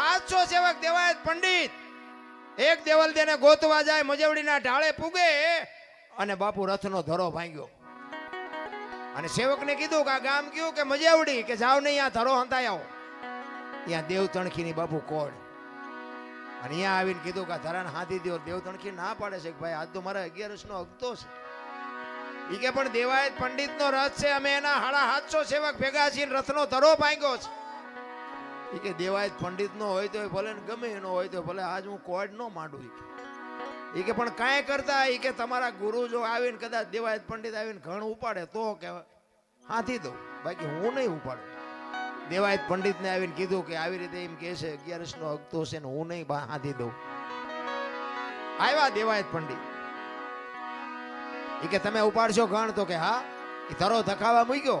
હાથસો સેવક દેવાય પંડિત. એક દેવલ દેને ગોતવા જાય, મજવડીના ઢાળે પૂગે અને બાપુ રથનો ધરો ભાંગ્યો. અને સેવકને કીધું કે આ ગામ કયું? કે મજેવડી, કે જાવ નહીં, આ ધરો હંતાઈ આવો. ત્યાં દેવ તણખીની બાપુ કોડ અને અહીંયા આવીને કીધું કે ધરાને હાથી દો દેવ તણખી ના પાડે છે ભાઈ, આજ તો મારા અગિયારસ નો અગતો છે. ઈ કે પણ દેવાયત પંડિત નો રથ છે, અમે એના હાડા હાથસો સેવક ભેગા છીએ રથનો ધરો ભાંગ્યો છે. ઈ કે દેવાયત પંડિત નો હોય તો ભલે ને ગમે એનો હોય તો ભલે, આજ હું કોડ નો માંડું એ કે. પણ કાંઈ કરતા એ કે તમારા ગુરુ જો આવીને કદાચ દેવાયત પંડિત આવીને ઘણ ઉપાડે તો કે હાથી દઉં, બાકી હું નહીં ઉપાડું. દેવાયત પંડિતને આવીને કીધું કે આવી રીતે એમ કે છે, અગિયારસ નો હકતો છે ને હું નહીં હાથી દઉં. આવ્યા દેવાયત પંડિત. એ કે તમે ઉપાડશો ઘણ તો કે હા એ ધરો ધખાવા મૂક્યો.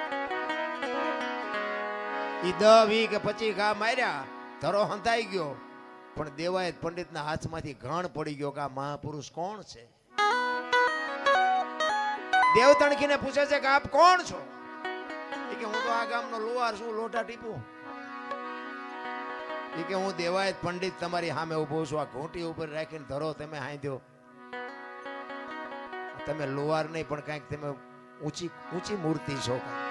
ઈ દ, વી કે પચી ઘા માર્યા, ધરો હંતાઈ ગયો. પણ દેવાયત પંડિતના હાથમાંથી ઘણ પડી ગયો કે આ મહાપુરુષ કોણ છે? દેવ તણખીને પૂછે છે કે આપ કોણ છો? એ કે હું તો આ ગામનો લોહાર છું, લોટા ટીપું. એ કે હું દેવાયત પંડિત તમારી સામે ઊભો છું, આ ઘૂંટી ઉપર રાખીને ધરો, તમે હાંધ્યો. તમે લોહાર નહીં, પણ કાંઈક તમે ઊંચી ઊંચી મૂર્તિ છો. કાંઈક.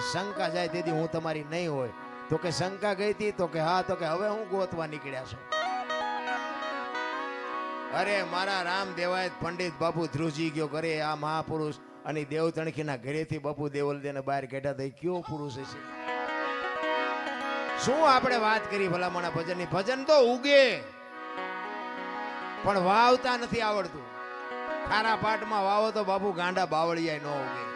શંકા જાય તેથી હું તમારી નહીં હોય. તો કે શંકા ગઈ હતી, તો કે હા, તો કે હવે હું ગોતવા નીકળ્યા છું. અરે, મારા રામ દેવાય પંડિત બાપુ ધ્રુજી ગયો કરે આ મહાપુરુષ અને દેવ તણખીના ઘરેથી બાપુ દેવલ દેને બહાર કાઢ્યા થઈ કયો પુરુષ છે શું આપણે વાત કરી ભલામણા ભજનની? ભજન તો ઉગે, પણ વાવતા નથી આવડતું. ખારા પાટમાં વાવો તો બાપુ ગાંડા બાવળિયા ન ઉગે.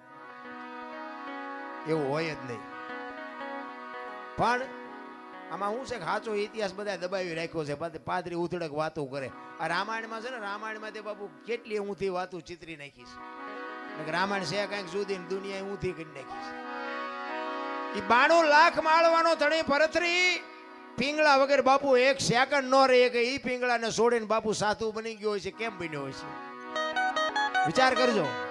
એવું હોય જ નહીં. પણ આમાં શું છે કે સાચો ઇતિહાસ બધા દબાવી રાખ્યો છે પાદ- પાદરી ઉથડક વાતો કરે. આ રામાયણમાં છે ને, રામાયણમાં તે બાપુ કેટલી ઊંધી વાતો ચિતરી નાખી છે. રામાયણ છે કાંઈક ને દુનિયા ઊંધી કરી નાખી છે. એ બાણું લાખ માળવાનો ધણી ભરતરી પિંગળા વગર બાપુ એક સેકન્ડ નો રહે કે એ પિંગળાને છોડીને બાપુ સાધુ બની ગયો હોય છે, કેમ બન્યો હોય છે? વિચાર કરજો.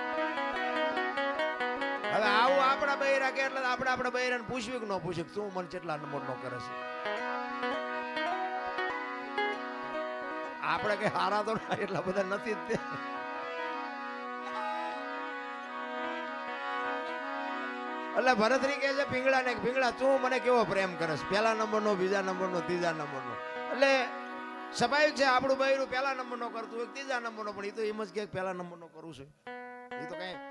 હવે આવું આપણા બૈરા કે એટલે આપણે આપણા બૈરાને પૂછવી કે ન પૂછે તું મને કેટલા નંબર નો કરે છે. આપણે કે હારા તો એટલા બધા નથી જ તે. એટલે ભરતરી કહે છે પીંગળા ને પીંગળા તું મને કેવો પ્રેમ કરસ પહેલા નંબરનો બીજા નંબરનો ત્રીજા નંબરનો એટલે સ્વાભાવિક છે આપણું બૈરું પહેલા નંબરનો કરતું હોય ત્રીજા નંબરનો પણ એ તો એમ જ કે પહેલા નંબરનો કરું છું. એ તો કઈ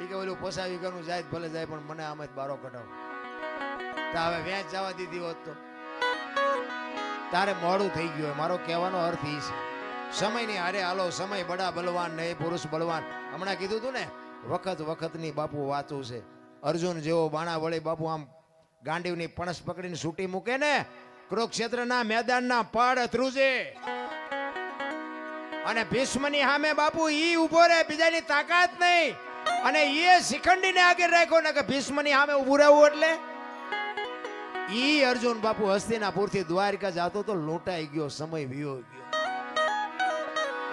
એ કે ઓલું પોસાવી કરવું જાય ભલે જાય, પણ મને આમ જ બારો કઢાવ. હવે વેચ જવા દીધી હોત તો. તારે મોડું થઈ ગયું મારો કહેવાનો અર્થ એ છે. સમયની હારે હાલો, સમય બડા બલવાન ને પુરુષ બલવાન. હમણાં કીધું હતું ને, વખત વખતની બાપુ વાતું છે. અર્જુન જેવો બાણા વળે બાપુ આમ ગાંડીવની પણસ પકડીને સૂટી મૂકે ને, કુરુક્ષેત્રના મેદાનના પડ ધ્રુજે. અને ભીષ્મની સામે બાપુ ઈ ઊભો રે બીજાની તાકાત નહીં. અને એ શિખંડીને આગળ રાખ્યો ને કે ભીષ્મની સામે ઊભું રહેવું એટલે? ઈ અર્જુન બાપુ હસ્તિનાપુરથી દ્વારકા જાતો તો લોટાઈ ગયો, સમય વિયો ગયો.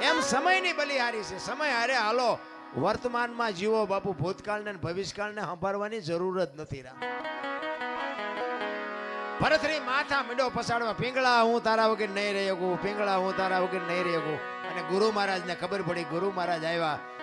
એમ સમયની બલિહારી છે. સમય હારે હાલો, વર્તમાનમાં જીવો બાપુ ભૂતકાળને ભવિષ્યકાળને સંભાળવાની જરૂર જ નથી રામ ભરતરી માથા મીડો પસાડવા, પિંગળા, હું તારા વગર નહીં રહી શકું, પિંગળા, હું તારા વગર નહીં રહી શકું. અને ગુરુ મહારાજને ખબર પડી, ગુરુ મહારાજ આવ્યા